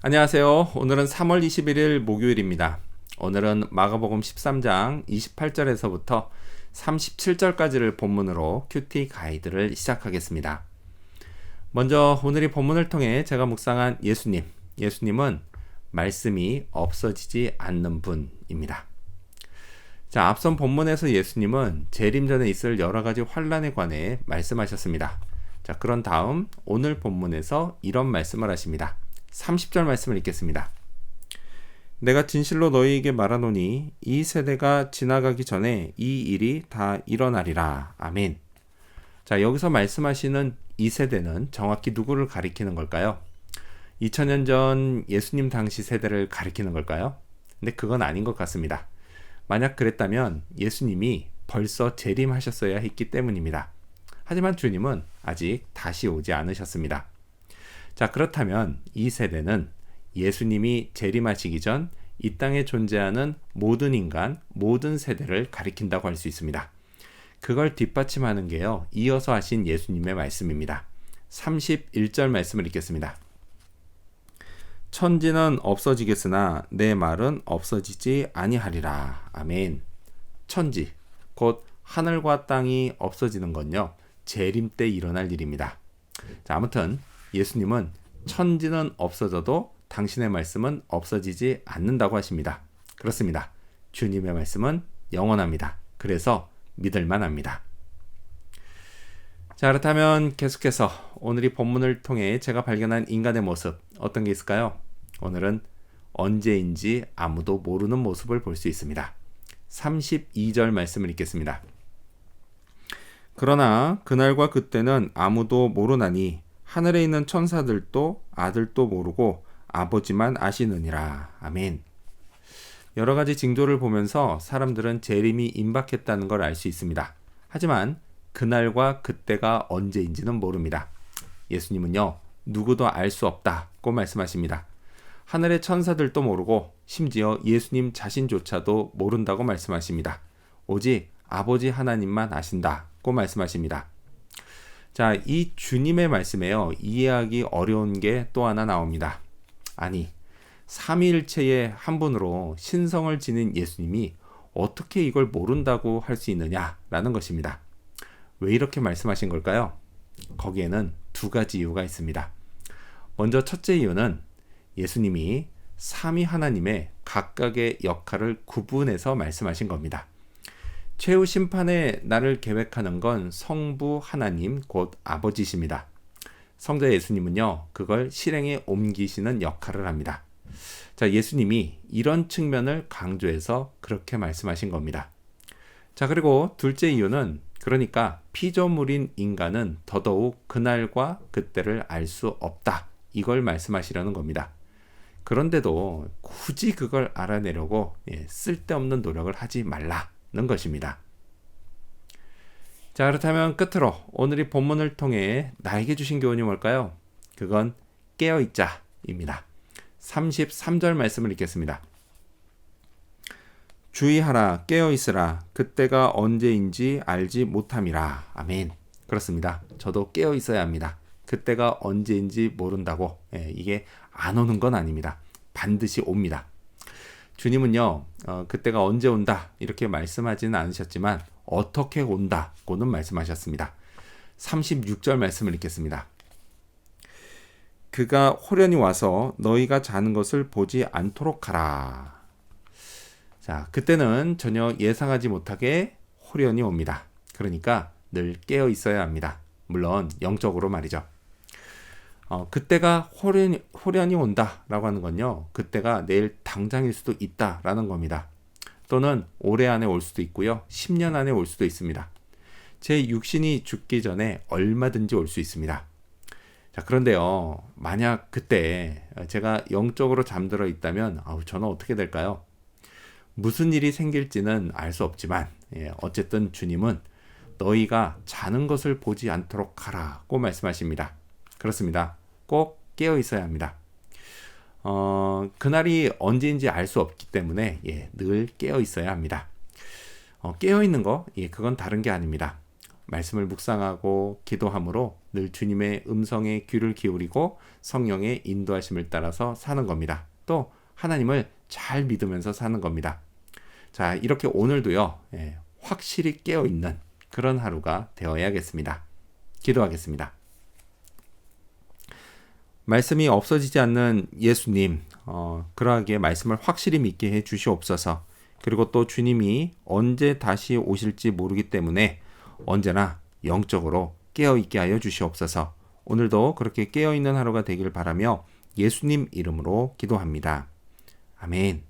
안녕하세요. 오늘은 3월 21일 목요일입니다. 오늘은 마가복음 13장 28절에서부터 37절까지를 본문으로 큐티 가이드를 시작하겠습니다. 먼저 오늘이 본문을 통해 제가 묵상한 예수님. 예수님은 말씀이 없어지지 않는 분입니다. 자, 앞선 본문에서 예수님은 재림 전에 있을 여러 가지 환란에 관해 말씀하셨습니다. 자, 그런 다음 오늘 본문에서 이런 말씀을 하십니다. 30절 말씀을 읽겠습니다. 내가 진실로 너희에게 말하노니 이 세대가 지나가기 전에 이 일이 다 일어나리라. 아멘. 자, 여기서 말씀하시는 이 세대는 정확히 누구를 가리키는 걸까요? 2000년 전 예수님 당시 세대를 가리키는 걸까요? 근데 그건 아닌 것 같습니다. 만약 그랬다면 예수님이 벌써 재림하셨어야 했기 때문입니다. 하지만 주님은 아직 다시 오지 않으셨습니다. 자, 그렇다면 이 세대는 예수님이 재림하시기 전 이 땅에 존재하는 모든 인간, 모든 세대를 가리킨다고 할 수 있습니다. 그걸 뒷받침하는 게요. 이어서 하신 예수님의 말씀입니다. 31절 말씀을 읽겠습니다. 천지는 없어지겠으나 내 말은 없어지지 아니하리라. 아멘. 천지, 곧 하늘과 땅이 없어지는 건요. 재림 때 일어날 일입니다. 자, 아무튼 예수님은 천지는 없어져도 당신의 말씀은 없어지지 않는다고 하십니다. 그렇습니다. 주님의 말씀은 영원합니다. 그래서 믿을만 합니다. 자, 그렇다면 계속해서 오늘 이 본문을 통해 제가 발견한 인간의 모습 어떤 게 있을까요? 오늘은 언제인지 아무도 모르는 모습을 볼 수 있습니다. 32절 말씀을 읽겠습니다. 그러나 그날과 그때는 아무도 모르나니 하늘에 있는 천사들도 아들도 모르고 아버지만 아시느니라. 아멘. 여러 가지 징조를 보면서 사람들은 재림이 임박했다는 걸 알 수 있습니다. 하지만 그날과 그때가 언제인지는 모릅니다. 예수님은요, 누구도 알 수 없다고 말씀하십니다. 하늘의 천사들도 모르고 심지어 예수님 자신조차도 모른다고 말씀하십니다. 오직 아버지 하나님만 아신다고 말씀하십니다. 자, 이 주님의 말씀에요. 이해하기 어려운 게 또 하나 나옵니다. 아니, 삼위일체의 한 분으로 신성을 지닌 예수님이 어떻게 이걸 모른다고 할 수 있느냐라는 것입니다. 왜 이렇게 말씀하신 걸까요? 거기에는 두 가지 이유가 있습니다. 먼저 첫째 이유는 예수님이 삼위 하나님의 각각의 역할을 구분해서 말씀하신 겁니다. 최후 심판의 날을 계획하는 건 성부 하나님 곧 아버지십니다. 성자 예수님은요, 그걸 실행에 옮기시는 역할을 합니다. 자, 예수님이 이런 측면을 강조해서 그렇게 말씀하신 겁니다. 자, 그리고 둘째 이유는 그러니까 피조물인 인간은 더더욱 그날과 그때를 알 수 없다. 이걸 말씀하시려는 겁니다. 그런데도 굳이 그걸 알아내려고 예, 쓸데없는 노력을 하지 말라. 는 것입니다. 자, 그렇다면 끝으로 오늘 이 본문을 통해 나에게 주신 교훈이 뭘까요? 그건 깨어있자입니다. 33절 말씀을 읽겠습니다. 주의하라, 깨어있으라, 그때가 언제인지 알지 못함이라. 아멘. 그렇습니다. 저도 깨어있어야 합니다. 그때가 언제인지 모른다고. 예, 이게 안 오는 건 아닙니다. 반드시 옵니다. 주님은요, 어, 그때가 언제 온다, 이렇게 말씀하지는 않으셨지만, 어떻게 온다고는 말씀하셨습니다. 36절 말씀을 읽겠습니다. 그가 호련히 와서 너희가 자는 것을 보지 않도록 하라. 자, 그때는 전혀 예상하지 못하게 호련히 옵니다. 그러니까 늘 깨어 있어야 합니다. 물론 영적으로 말이죠. 어, 그때가 호련히, 호련히 온다라고 하는 건요. 그때가 내일 당장일 수도 있다라는 겁니다. 또는 올해 안에 올 수도 있고요. 10년 안에 올 수도 있습니다. 제 육신이 죽기 전에 얼마든지 올 수 있습니다. 자, 그런데요. 만약 그때 제가 영적으로 잠들어 있다면 아우, 저는 어떻게 될까요? 무슨 일이 생길지는 알 수 없지만 예, 어쨌든 주님은 너희가 자는 것을 보지 않도록 하라고 말씀하십니다. 그렇습니다. 꼭 깨어 있어야 합니다. 어, 그날이 언제인지 알 수 없기 때문에 예, 늘 깨어 있어야 합니다. 어, 깨어 있는 거, 예, 그건 다른 게 아닙니다. 말씀을 묵상하고 기도함으로 늘 주님의 음성에 귀를 기울이고 성령의 인도하심을 따라서 사는 겁니다. 또 하나님을 잘 믿으면서 사는 겁니다. 자, 이렇게 오늘도요, 예, 확실히 깨어 있는 그런 하루가 되어야겠습니다. 기도하겠습니다. 말씀이 없어지지 않는 예수님, 어, 그러하게 말씀을 확실히 믿게 해 주시옵소서. 그리고 또 주님이 언제 다시 오실지 모르기 때문에 언제나 영적으로 깨어 있게 하여 주시옵소서. 오늘도 그렇게 깨어 있는 하루가 되길 바라며 예수님 이름으로 기도합니다. 아멘.